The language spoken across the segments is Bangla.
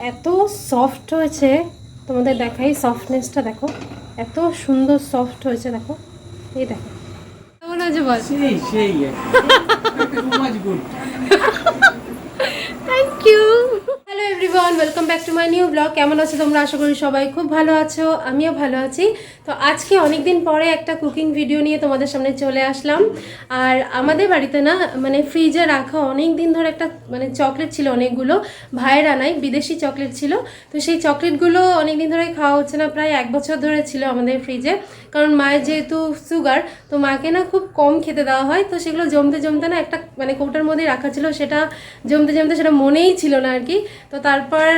এত সফট হয়েছে তোমাদের দেখাই সফটনেসটা দেখো। এত সুন্দর সফট হয়েছে দেখো। এই দেখো। কেমন বল? Good thank you hello everyone welcome back to my new blog কেমন আছো তোমরা? আশা করি সবাই খুব ভালো আছো। আমিও ভালো আছি। তো আজকে অনেক দিন পরে একটা কুকিং ভিডিও নিয়ে তোমাদের সামনে চলে আসলাম। আর আমাদের বাড়িতে না মানে ফ্রিজে রাখা অনেক দিন ধরে একটা মানে চকলেট ছিল অনেকগুলো। ভাইয়ের আনাই বিদেশি চকলেট ছিল। তো সেই চকলেটগুলো অনেক দিন ধরে খাওয়া হচ্ছে না। প্রায় এক বছর ধরে ছিল আমাদের ফ্রিজে কারণ মায়ের যেহেতু সুগার তো মাকে না খুব কম খেতে দেওয়া হয়। তো সেগুলো জমতে জমতে না একটা মানে কৌটার মধ্যেই রাখা ছিল। সেটা জমতে জমতে সেটা মনেই ছিল না আর কি। তো তারপর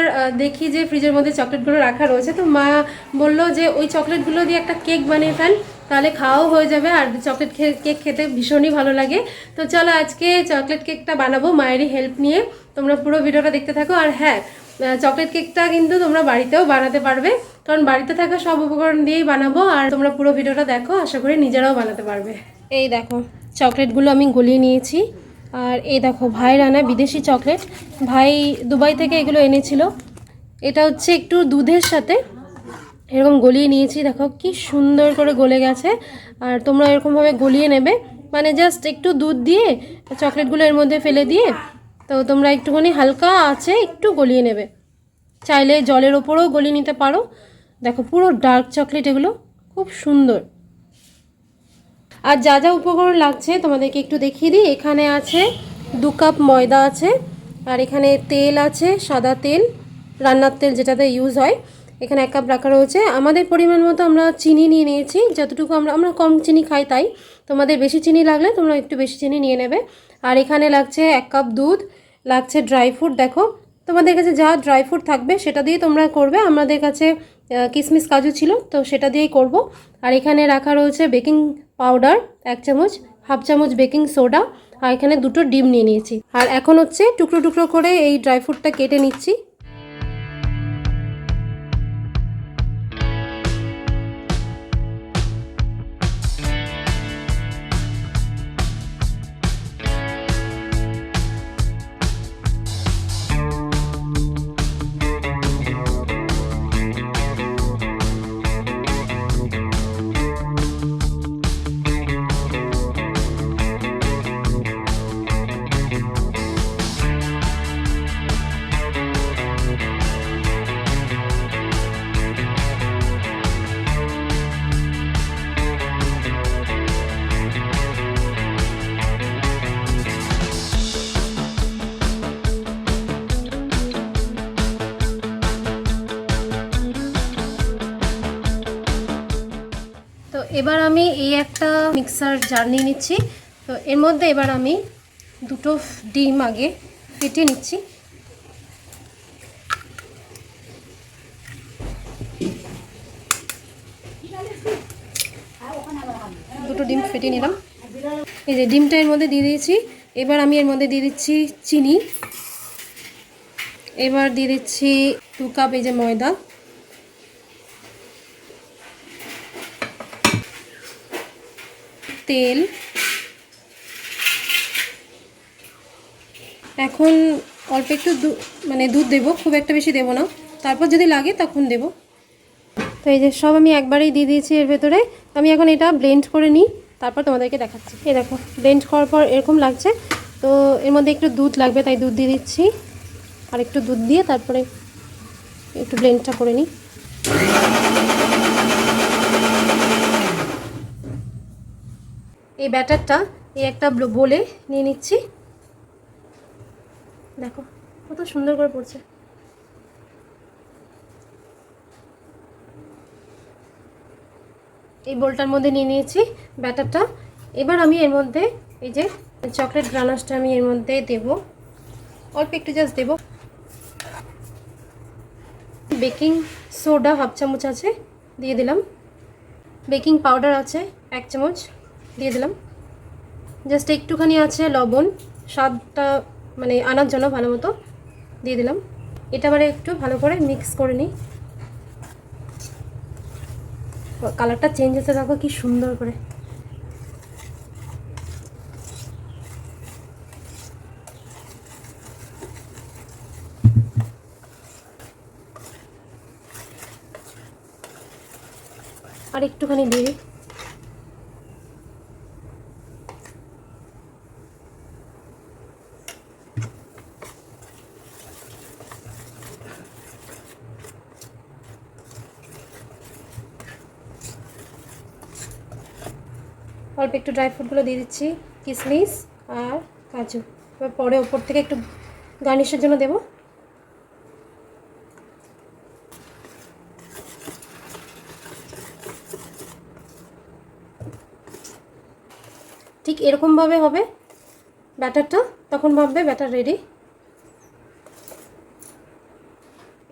দেখি যে ফ্রিজের মধ্যে চকলেটগুলো রাখা রয়েছে। তো মা বলল যে, ওই চকলেটগুলো দিয়ে একটা কেক বানিয়ে ফেল, তাহলে খাওয়াও হয়ে যাবে আর চকলেট কেক খেতে ভীষণই ভালো লাগে। তো চলো আজকে চকলেট কেকটা বানাবো মায়েরই হেল্প নিয়ে। তোমরা পুরো ভিডিওটা দেখতে থাকো। আর হ্যাঁ চকলেট কেকটা কিন্তু তোমরা বাড়িতেও বানাতে পারবে। কারণ বাড়িতে থাকা সব উপকরণ দিয়েই বানাবো। আর তোমরা পুরো ভিডিওটা দেখো, আশা করি নিজেরাও বানাতে পারবে। এই দেখো, চকলেটগুলো আমি গলিয়ে নিয়েছি। আর এই দেখো ভাইয়ের আনা বিদেশি চকলেট। ভাই দুবাই থেকে এগুলো এনেছিল। এটা হচ্ছে একটু দুধের সাথে। এরকম গলিয়ে নিয়েছি, দেখো কি সুন্দর করে গলে গেছে। আর তোমরা এরকমভাবে গলিয়ে নেবে। মানে জাস্ট একটু দুধ দিয়ে চকলেটগুলো এর মধ্যে ফেলে দিয়ে, তো তোমরা একটুখানি হালকা আছে একটু গলিয়ে নেবে। চাইলে জলের ওপরেও গলিয়ে নিতে পারো। দেখো পুরো ডার্ক চকলেট এগুলো, খুব সুন্দর। আর যা যা উপকরণ লাগছে তোমাদেরকে একটু দেখিয়ে দিই। এখানে আছে দু কাপ ময়দা আছে, আর এখানে তেল আছে, সাদা তেল, রান্নার তেল যেটাতে ইউজ হয়। এখানে এক কাপ রাখা রয়েছে। আমাদের পরিমাণ মতো আমরা চিনি নিয়ে নিয়েছি। যতটুকু আমরা আমরা কম চিনি খাই তাই। তোমাদের বেশি চিনি লাগলে তোমরা একটু বেশি চিনি নিয়ে নেবে। আর এখানে লাগছে এক কাপ দুধ, লাগছে ড্রাই ফ্রুট দেখো। তোমাদের কাছে যা ড্রাই ফ্রুট থাকবে সেটা দিয়ে তোমরা করবে। আমাদের কাছে কিশমিশ কাজু ছিল, তো সেটা দিয়েই করব। আর এখানে রাখা রয়েছে বেকিং পাউডার এক চামচ হাফ চামচ বেকিং সোডা আর এখানে দুটো ডিম নিয়ে নিয়েছি। আর এখন হচ্ছে টুকরো টুকরো করে এই ড্রাই ফ্রুটটা কেটে নিচ্ছি। এবার আমি এই একটা মিক্সার জার নিয়ে নিচ্ছি। তো এর মধ্যে এবার আমি দুটো ডিম আগে ফেটে নিচ্ছি। দুটো ডিম ফেটে নিলাম। এই যে ডিমটা এর মধ্যে দিয়ে দিয়েছি। এবার আমি এর মধ্যে দিয়ে দিচ্ছি চিনি। এবার দিয়ে দিচ্ছি দু কাপ এই যে ময়দা। তেল। এখন অল্প একটু মানে দুধ দেবো, খুব একটা বেশি দেবো না। তারপর যদি লাগে তখন দেবো। তো এই যে সব আমি একবারেই দিয়ে দিয়েছি এর ভেতরে। আমি এখন এটা ব্লেন্ড করে নিই, তারপর তোমাদেরকে দেখাচ্ছি। এই দেখো ব্লেন্ড করার পর এরকম লাগছে। তো এর মধ্যে একটু দুধ লাগবে, তাই দুধ দিয়ে দিচ্ছি। আর একটু দুধ দিয়ে তারপরে একটু ব্লেন্ডটা করে নিই। এই ব্যাটারটা এই একটা ব্ল- নিয়ে নিচ্ছি। দেখো, কত সুন্দর করে পড়ছে। এই বোলটার মধ্যে নিয়ে নিয়েছি ব্যাটারটা। এবার আমি এর মধ্যে এই যে চকলেট গ্রানাসটা আমি এর মধ্যে দেব। অল্প একটু জাস্ট দেব। বেকিং সোডা হাফ চামচ আছে, দিয়ে দিলাম। বেকিং পাউডার আছে, এক চামচ। দিয়ে দিলাম। জাস্ট একটুখানি আছে লবণ, স্বাদটা মানে আনার জন্য ভালো মতো দিয়ে দিলাম। এটা আবার একটু ভালো করে মিক্স করে নিই। কালারটা চেঞ্জ হতে থাকো কি সুন্দর করে। আর একটুখানি দিয়ে অল্প একটু ড্রাই ফ্রুটগুলো দিয়ে দিচ্ছি কিশমিশ আর কাজু। এবার পরে ওপর থেকে একটু গার্নিশের জন্য দেবো। ঠিক এরকমভাবে হবে ব্যাটারটা, তখন ভাববে ব্যাটার রেডি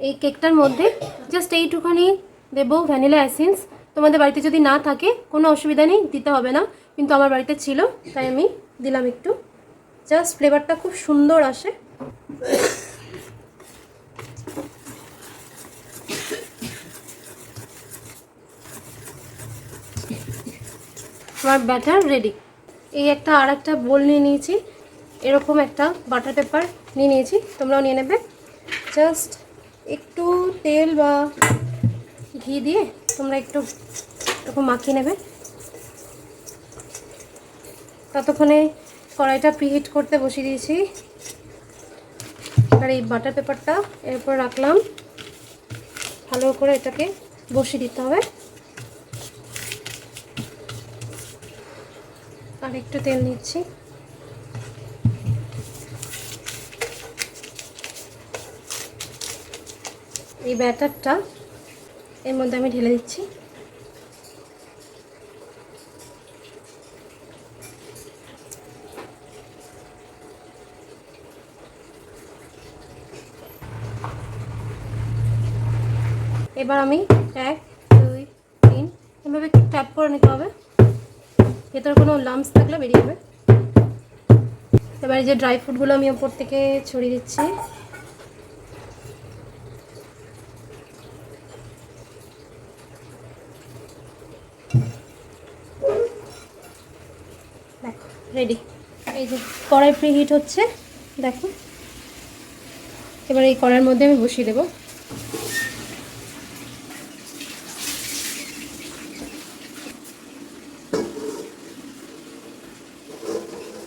এই কেকটার মধ্যে জাস্ট এইটুখানি দেবো ভ্যানিলা অ্যাসেন্স তোমাদের বাড়িতে যদি না থাকে, কোনো অসুবিধা নেই, দিতে হবে না। কিন্তু আমার বাড়িতে ছিল, তাই আমি দিলাম একটু। জাস্ট ফ্লেভারটা খুব সুন্দর আসে। আমার ব্যাটার রেডি এই একটা আর একটা বোল নিয়ে নিয়েছি। এরকম একটা বাটার পেপার নিয়ে নিয়েছি। তোমরাও নিয়ে নেবে। জাস্ট একটু তেল বা ঘি দিয়ে তোমরা একটু এরকম মাখিয়ে নেবে। ততক্ষণে কড়াইটা প্রিহিট করতে বসিয়ে দিয়েছি। আর এই বাটার পেপারটা এরপর রাখলাম। ভালো করে এটাকে বসিয়ে দিতে হবে। আর একটু তেল নিচ্ছি। এই ব্যাটারটা এর মধ্যে আমি ঢেলে দিচ্ছি। এবার আমি এক, দুই, তিন, এভাবে ট্যাপ করে নিতে হবে। ভেতরে কোনো লাম্পস থাকলে বেরিয়ে যাবে। এবার যে ড্রাই ফ্রুটগুলো আমি ওপর থেকে ছড়িয়ে দিচ্ছি দেখো রেডি এই যে, কড়াই ফ্রি হিট হচ্ছে, দেখো। এবার এই কড়াইয়ের মধ্যে আমি বসিয়ে দেবো।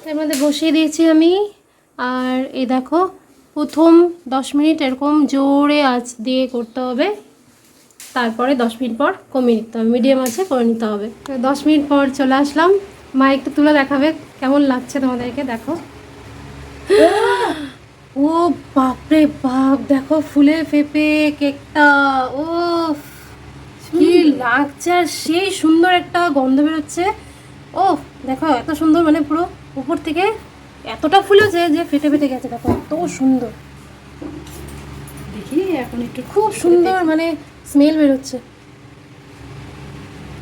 এর মধ্যে বসিয়ে দিয়েছি আমি, আর এই দেখো, প্রথম দশ মিনিট এরকম জোরে আঁচ দিয়ে করতে হবে। তারপরে দশ মিনিট পর কমিয়ে নিতে হবে, মিডিয়াম আছে করে নিতে হবে। দশ মিনিট পর চলে আসলাম। মা একটু তুলে দেখাবে কেমন লাগছে তোমাদেরকে? দেখো। ও বাপরে বাপ দেখো ফুলে ফেপে কেকটা ও কি লাগছে আর সেই সুন্দর একটা গন্ধ বেরোচ্ছে। ও দেখো এত সুন্দর মানে পুরো উপর থেকে এতটা ফুলেছে যে ফেটে ফেটে গেছে দেখো এত সুন্দর। দেখি এখন একটু খুব সুন্দর মানে স্মেল বেরোচ্ছে।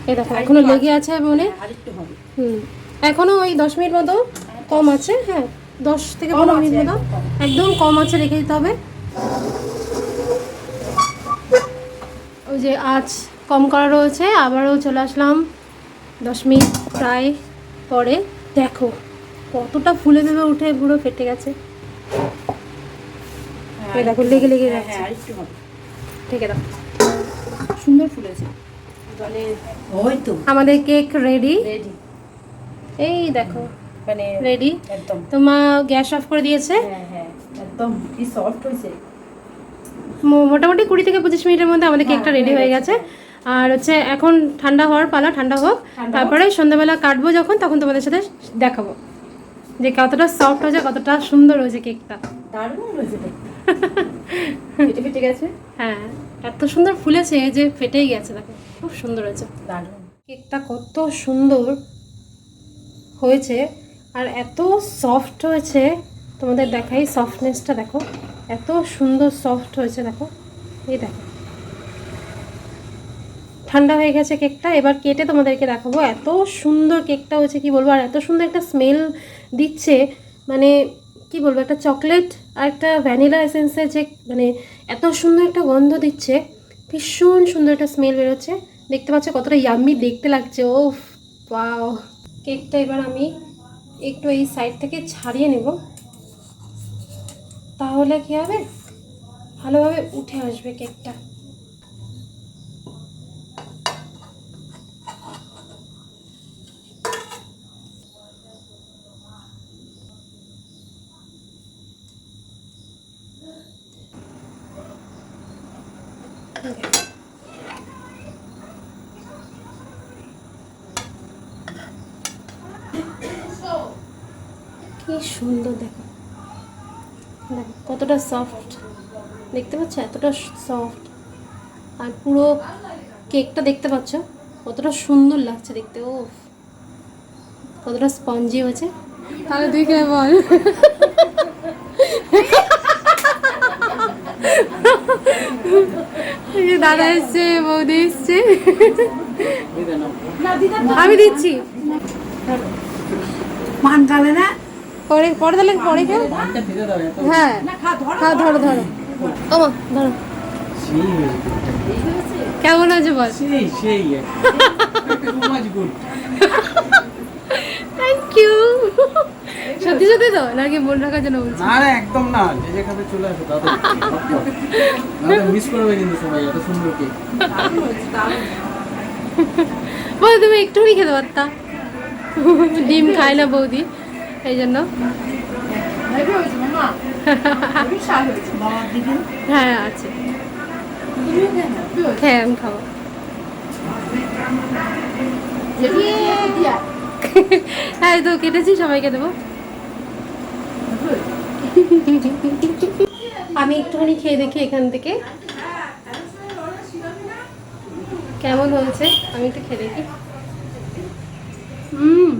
এই দেখো এখনও লেগে আছে। মনে। আরেকটু হবে। হুম। এখনও ওই দশ মিনিট মতো কম আছে হ্যাঁ দশ থেকে পনেরো মিনিট মতো। একদম কম। আছে। রেখে দিতে হবে। ওই যে আজ কম করা রয়েছে আবারও চলে আসলাম দশ মিনিট প্রায় পরে। দেখো কতটা ফুলে ভেবে উঠে পুরো ফেটে গেছে। হ্যাঁ, দেখো, লেগে লেগে হ্যাঁ, যাচ্ছে। হ্যাঁ ঠিক আছে সুন্দর ফুলেছে। আমাদের কেক রেডি রেডি এই দেখো মানে রেডি একদম। তো মা গ্যাস অফ করে দিয়েছে? হ্যাঁ হ্যাঁ একদম। কি সফট হয়েছে। মোটামুটি কুড়ি থেকে পঁচিশ মিনিটের মধ্যে আমাদের কেকটা হ্যাঁ, রেডি হয়ে গেছে। আর হচ্ছে এখন ঠান্ডা হওয়ার পালা ঠান্ডা হোক। তারপরে সন্ধ্যাবেলা কাটবো যখন তখন তোমাদের সাথে দেখাবো। যে কতটা সফট হয়েছে কতটা সুন্দর হয়েছে কেকটা দারুণ হয়েছে ফেটে ফেটে গেছে? হ্যাঁ এত সুন্দর ফুলেছে যে ফেটেই গেছে দেখো। খুব সুন্দর হয়েছে। দারুণ। কেকটা কত সুন্দর। হয়েছে, আর এত সফট হয়েছে, তোমাদের দেখাই সফটনেসটা দেখো, এত সুন্দর সফট হয়েছে দেখো, এই দেখো। ঠান্ডা হয়ে গেছে কেকটা, এবার কেটে তোমাদেরকে দেখাবো, এত সুন্দর কেকটা হয়েছে, কি বলব, আর এত সুন্দর একটা স্মেল দিচ্ছে মানে কি বলব, একটা চকলেট আর একটা ভ্যানিলা এসেন্সের যে মানে এত সুন্দর একটা গন্ধ দিচ্ছে, ভীষণ সুন্দর একটা স্মেল বেরোচ্ছে, দেখতে পাচ্ছ কতটা ইয়াম্মি দেখতে লাগছে ও পাও কেকটা এবার আমি একটু এই সাইড থেকে ছাড়িয়ে নেব। তাহলে কী হবে? ভালোভাবে উঠে আসবে কেকটা কি সুন্দর দেখো। দেখো কতটা সফট দেখতে পাচ্ছ? এতটা সফট আর পুরো কেকটা দেখতে পাচ্ছ? কতটা সুন্দর লাগছে দেখতে ও কতটা স্পঞ্জি হয়েছে। তাহলে তুই কে বল। দাদা এসছে বৌদি এসছে। আমি দিচ্ছি। মান খাবে না পরে পরে তাহলে পরে কেউ হ্যাঁ। হ্যাঁ ধরো ধরো। ওমা ধরো। কেমন আছে বল? থ্যাংক ইউ সত্যি সত্যি তো? নাকি মন রাখার জন্য বলছি? না একদম না। যে যে খাবে চলে আসো দাদা মিস করবে কিন্তু সবাই এত সুন্দর কেক বল তুমি একটুখানি খেতে পারতা? ডিম খায় না বৌদি। এই জন্য। হ্যাঁ আছে। হ্যাঁ আমি খাব। হ্যাঁ তো কেটেছি সবাইকে দেবো। আমি একটুখানি খেয়ে দেখি এখান থেকে। কেমন হয়েছে? আমি একটু খেয়ে দেখি। হুম।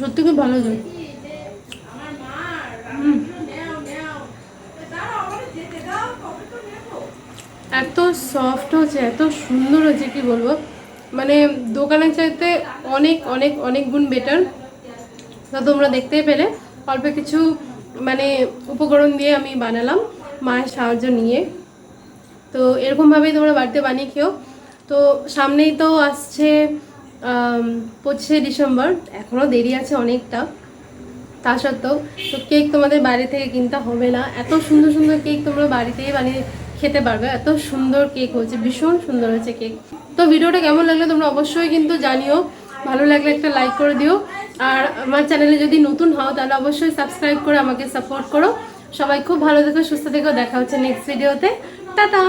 সত্যি খুব ভালো হুম। এত সফট হচ্ছে এত সুন্দর হচ্ছে কি বলব? মানে দোকানের চাইতে অনেক অনেক অনেক গুণ বেটার তা তোমরা দেখতেই পেলে, অল্প কিছু মানে উপকরণ দিয়ে আমি বানালাম মায়ের সাহায্য নিয়ে। তো এরকমভাবেই তোমরা বাড়িতে বানিয়ে খেও। তো সামনেই তো আসছে পঁচিশে ডিসেম্বর এখনও দেরি আছে অনেকটা। তা সত্ত্বেও, তো কেক তোমাদের বাইরে থেকে কিনতে হবে না। এত সুন্দর সুন্দর কেক তোমরা বাড়িতেই বানিয়ে খেতে পারবে। এত সুন্দর কেক হয়েছে, ভীষণ সুন্দর হয়েছে কেক। তো ভিডিওটা কেমন লাগল তোমরা অবশ্যই কিন্তু জানিও। ভালো লাগলে একটা লাইক করে দিও। আর আমার চ্যানেলে যদি নতুন হও, তাহলে অবশ্যই সাবস্ক্রাইব করে আমাকে সাপোর্ট করো। সবাই খুব ভালো থেকো, সুস্থ থেকো। দেখা হচ্ছে নেক্সট ভিডিওতে টাটা!